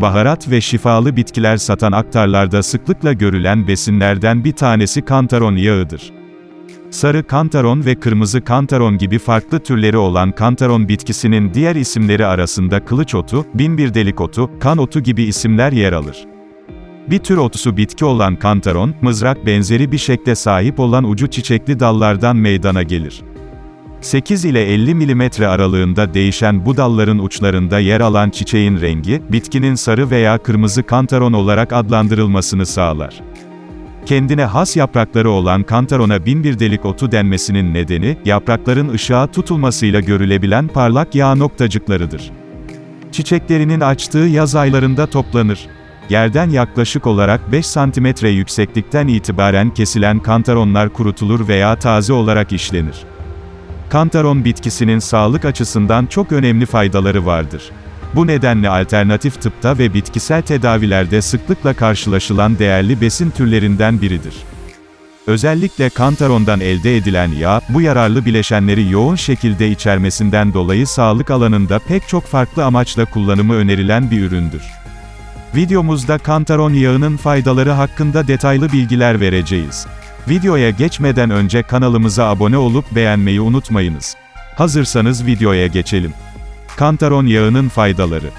baharat ve şifalı bitkiler satan aktarlarda sıklıkla görülen besinlerden bir tanesi kantaron yağıdır. Sarı kantaron ve kırmızı kantaron gibi farklı türleri olan kantaron bitkisinin diğer isimleri arasında kılıç otu, binbir delik otu, kan otu gibi isimler yer alır. Bir tür otusu bitki olan kantaron, mızrak benzeri bir şekle sahip olan ucu çiçekli dallardan meydana gelir. 8 ile 50 mm aralığında değişen bu dalların uçlarında yer alan çiçeğin rengi, bitkinin sarı veya kırmızı kantaron olarak adlandırılmasını sağlar. Kendine has yaprakları olan kantarona binbir delik otu denmesinin nedeni, yaprakların ışığa tutulmasıyla görülebilen parlak yağ noktacıklarıdır. Çiçeklerinin açtığı yaz aylarında toplanır. Yerden yaklaşık olarak 5 cm yükseklikten itibaren kesilen kantaronlar kurutulur veya taze olarak işlenir. Kantaron bitkisinin sağlık açısından çok önemli faydaları vardır. Bu nedenle alternatif tıpta ve bitkisel tedavilerde sıklıkla karşılaşılan değerli besin türlerinden biridir. Özellikle kantarondan elde edilen yağ, bu yararlı bileşenleri yoğun şekilde içermesinden dolayı sağlık alanında pek çok farklı amaçla kullanımı önerilen bir üründür. Videomuzda kantaron yağının faydaları hakkında detaylı bilgiler vereceğiz. Videoya geçmeden önce kanalımıza abone olup beğenmeyi unutmayınız. Hazırsanız videoya geçelim. Kantaron yağının faydaları.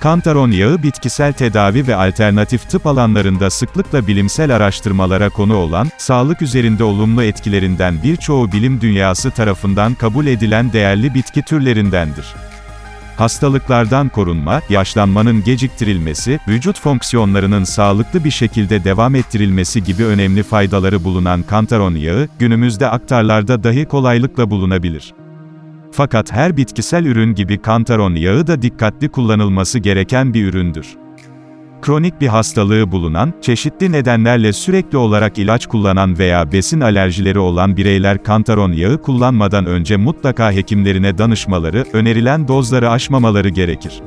Kantaron yağı bitkisel tedavi ve alternatif tıp alanlarında sıklıkla bilimsel araştırmalara konu olan, sağlık üzerinde olumlu etkilerinden birçoğu bilim dünyası tarafından kabul edilen değerli bitki türlerindendir. Hastalıklardan korunma, yaşlanmanın geciktirilmesi, vücut fonksiyonlarının sağlıklı bir şekilde devam ettirilmesi gibi önemli faydaları bulunan kantaron yağı, günümüzde aktarlarda dahi kolaylıkla bulunabilir. Fakat her bitkisel ürün gibi kantaron yağı da dikkatli kullanılması gereken bir üründür. Kronik bir hastalığı bulunan, çeşitli nedenlerle sürekli olarak ilaç kullanan veya besin alerjileri olan bireyler kantaron yağı kullanmadan önce mutlaka hekimlerine danışmaları, önerilen dozları aşmamaları gerekir.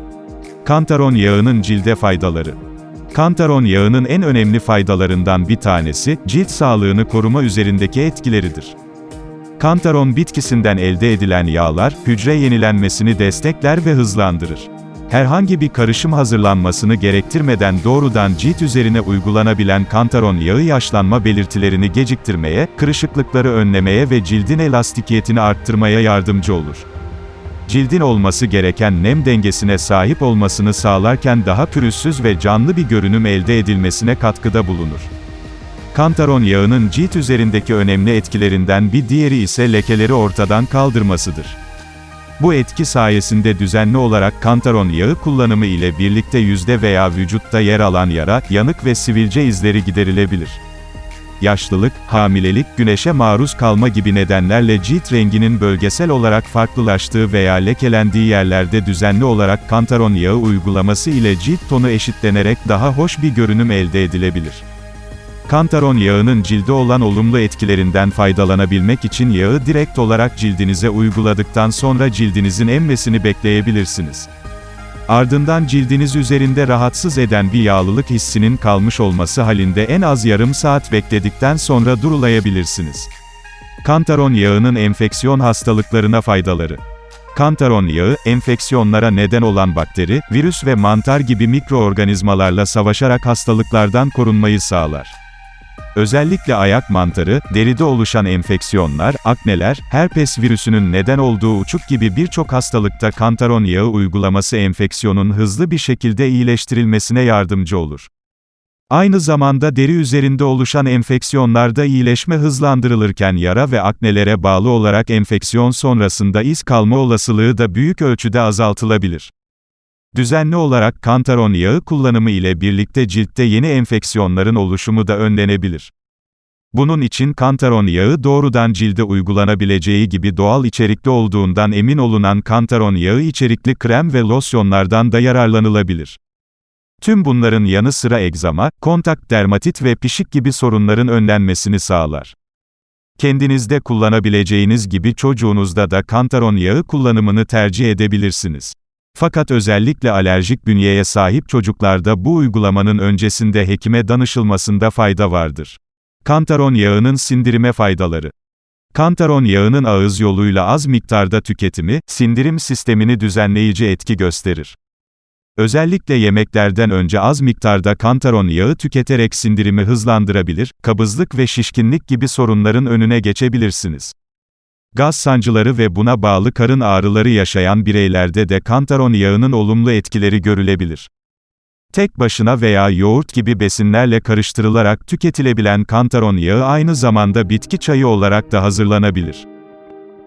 Kantaron yağının cilde faydaları Kantaron yağının en önemli faydalarından bir tanesi, cilt sağlığını koruma üzerindeki etkileridir. Kantaron bitkisinden elde edilen yağlar, hücre yenilenmesini destekler ve hızlandırır. Herhangi bir karışım hazırlanmasını gerektirmeden doğrudan cilt üzerine uygulanabilen kantaron yağı yaşlanma belirtilerini geciktirmeye, kırışıklıkları önlemeye ve cildin elastikiyetini arttırmaya yardımcı olur. Cildin olması gereken nem dengesine sahip olmasını sağlarken daha pürüzsüz ve canlı bir görünüm elde edilmesine katkıda bulunur. Kantaron yağının cilt üzerindeki önemli etkilerinden bir diğeri ise lekeleri ortadan kaldırmasıdır. Bu etki sayesinde düzenli olarak kantaron yağı kullanımı ile birlikte yüzde veya vücutta yer alan yara, yanık ve sivilce izleri giderilebilir. Yaşlılık, hamilelik, güneşe maruz kalma gibi nedenlerle cilt renginin bölgesel olarak farklılaştığı veya lekelendiği yerlerde düzenli olarak kantaron yağı uygulaması ile cilt tonu eşitlenerek daha hoş bir görünüm elde edilebilir. Kantaron yağının cilde olan olumlu etkilerinden faydalanabilmek için yağı direkt olarak cildinize uyguladıktan sonra cildinizin emmesini bekleyebilirsiniz. Ardından cildiniz üzerinde rahatsız eden bir yağlılık hissinin kalmış olması halinde en az yarım saat bekledikten sonra durulayabilirsiniz. Kantaron yağının enfeksiyon hastalıklarına faydaları Kantaron yağı, enfeksiyonlara neden olan bakteri, virüs ve mantar gibi mikroorganizmalarla savaşarak hastalıklardan korunmayı sağlar. Özellikle ayak mantarı, deride oluşan enfeksiyonlar, akneler, herpes virüsünün neden olduğu uçuk gibi birçok hastalıkta kantaron yağı uygulaması enfeksiyonun hızlı bir şekilde iyileştirilmesine yardımcı olur. Aynı zamanda deri üzerinde oluşan enfeksiyonlarda iyileşme hızlandırılırken yara ve aknelere bağlı olarak enfeksiyon sonrasında iz kalma olasılığı da büyük ölçüde azaltılabilir. Düzenli olarak kantaron yağı kullanımı ile birlikte ciltte yeni enfeksiyonların oluşumu da önlenebilir. Bunun için kantaron yağı doğrudan cilde uygulanabileceği gibi doğal içerikli olduğundan emin olunan kantaron yağı içerikli krem ve losyonlardan da yararlanılabilir. Tüm bunların yanı sıra egzama, kontak dermatit ve pişik gibi sorunların önlenmesini sağlar. Kendinizde kullanabileceğiniz gibi çocuğunuzda da kantaron yağı kullanımını tercih edebilirsiniz. Fakat özellikle alerjik bünyeye sahip çocuklarda bu uygulamanın öncesinde hekime danışılmasında fayda vardır. Kantaron yağının sindirime faydaları Kantaron yağının ağız yoluyla az miktarda tüketimi, sindirim sistemini düzenleyici etki gösterir. Özellikle yemeklerden önce az miktarda kantaron yağı tüketerek sindirimi hızlandırabilir, kabızlık ve şişkinlik gibi sorunların önüne geçebilirsiniz. Gaz sancıları ve buna bağlı karın ağrıları yaşayan bireylerde de kantaron yağının olumlu etkileri görülebilir. Tek başına veya yoğurt gibi besinlerle karıştırılarak tüketilebilen kantaron yağı aynı zamanda bitki çayı olarak da hazırlanabilir.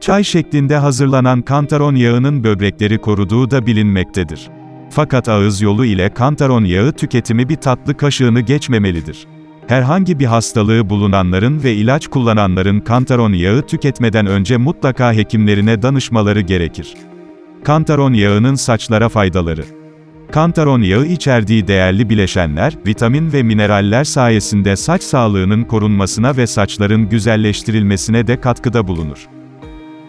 Çay şeklinde hazırlanan kantaron yağının böbrekleri koruduğu da bilinmektedir. Fakat ağız yolu ile kantaron yağı tüketimi bir tatlı kaşığını geçmemelidir. Herhangi bir hastalığı bulunanların ve ilaç kullananların kantaron yağı tüketmeden önce mutlaka hekimlerine danışmaları gerekir. Kantaron yağının saçlara faydaları Kantaron yağı içerdiği değerli bileşenler, vitamin ve mineraller sayesinde saç sağlığının korunmasına ve saçların güzelleştirilmesine de katkıda bulunur.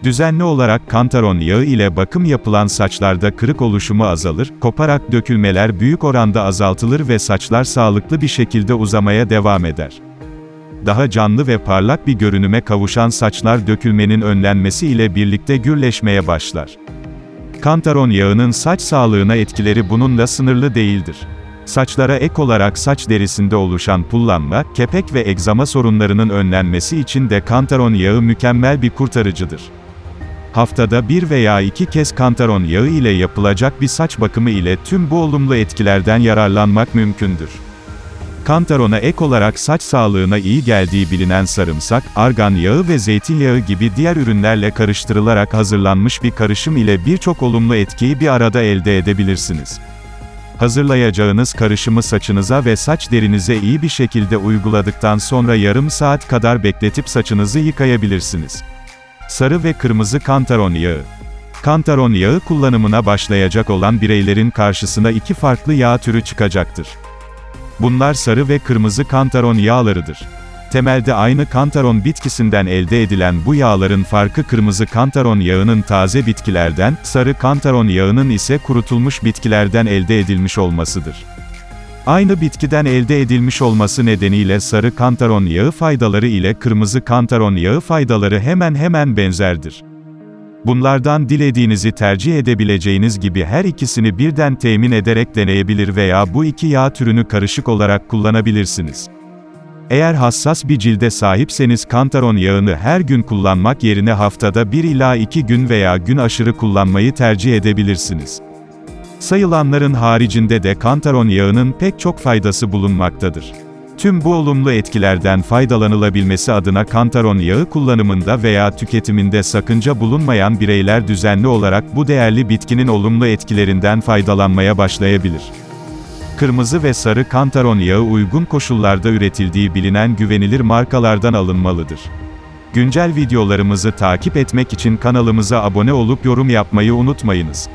Düzenli olarak kantaron yağı ile bakım yapılan saçlarda kırık oluşumu azalır, koparak dökülmeler büyük oranda azaltılır ve saçlar sağlıklı bir şekilde uzamaya devam eder. Daha canlı ve parlak bir görünüme kavuşan saçlar dökülmenin önlenmesi ile birlikte gürleşmeye başlar. Kantaron yağının saç sağlığına etkileri bununla sınırlı değildir. Saçlara ek olarak saç derisinde oluşan pullanma, kepek ve egzama sorunlarının önlenmesi için de kantaron yağı mükemmel bir kurtarıcıdır. Haftada bir veya iki kez kantaron yağı ile yapılacak bir saç bakımı ile tüm bu olumlu etkilerden yararlanmak mümkündür. Kantarona ek olarak saç sağlığına iyi geldiği bilinen sarımsak, argan yağı ve zeytinyağı gibi diğer ürünlerle karıştırılarak hazırlanmış bir karışım ile birçok olumlu etkiyi bir arada elde edebilirsiniz. Hazırlayacağınız karışımı saçınıza ve saç derinize iyi bir şekilde uyguladıktan sonra yarım saat kadar bekletip saçınızı yıkayabilirsiniz. Sarı ve kırmızı kantaron yağı. Kantaron yağı kullanımına başlayacak olan bireylerin karşısına iki farklı yağ türü çıkacaktır. Bunlar sarı ve kırmızı kantaron yağlarıdır. Temelde aynı kantaron bitkisinden elde edilen bu yağların farkı kırmızı kantaron yağının taze bitkilerden, sarı kantaron yağının ise kurutulmuş bitkilerden elde edilmiş olmasıdır. Aynı bitkiden elde edilmiş olması nedeniyle sarı kantaron yağı faydaları ile kırmızı kantaron yağı faydaları hemen hemen benzerdir. Bunlardan dilediğinizi tercih edebileceğiniz gibi her ikisini birden temin ederek deneyebilir veya bu iki yağ türünü karışık olarak kullanabilirsiniz. Eğer hassas bir cilde sahipseniz kantaron yağını her gün kullanmak yerine haftada 1 ila 2 gün veya gün aşırı kullanmayı tercih edebilirsiniz. Sayılanların haricinde de kantaron yağının pek çok faydası bulunmaktadır. Tüm bu olumlu etkilerden faydalanılabilmesi adına kantaron yağı kullanımında veya tüketiminde sakınca bulunmayan bireyler düzenli olarak bu değerli bitkinin olumlu etkilerinden faydalanmaya başlayabilir. Kırmızı ve sarı kantaron yağı uygun koşullarda üretildiği bilinen güvenilir markalardan alınmalıdır. Güncel videolarımızı takip etmek için kanalımıza abone olup yorum yapmayı unutmayınız.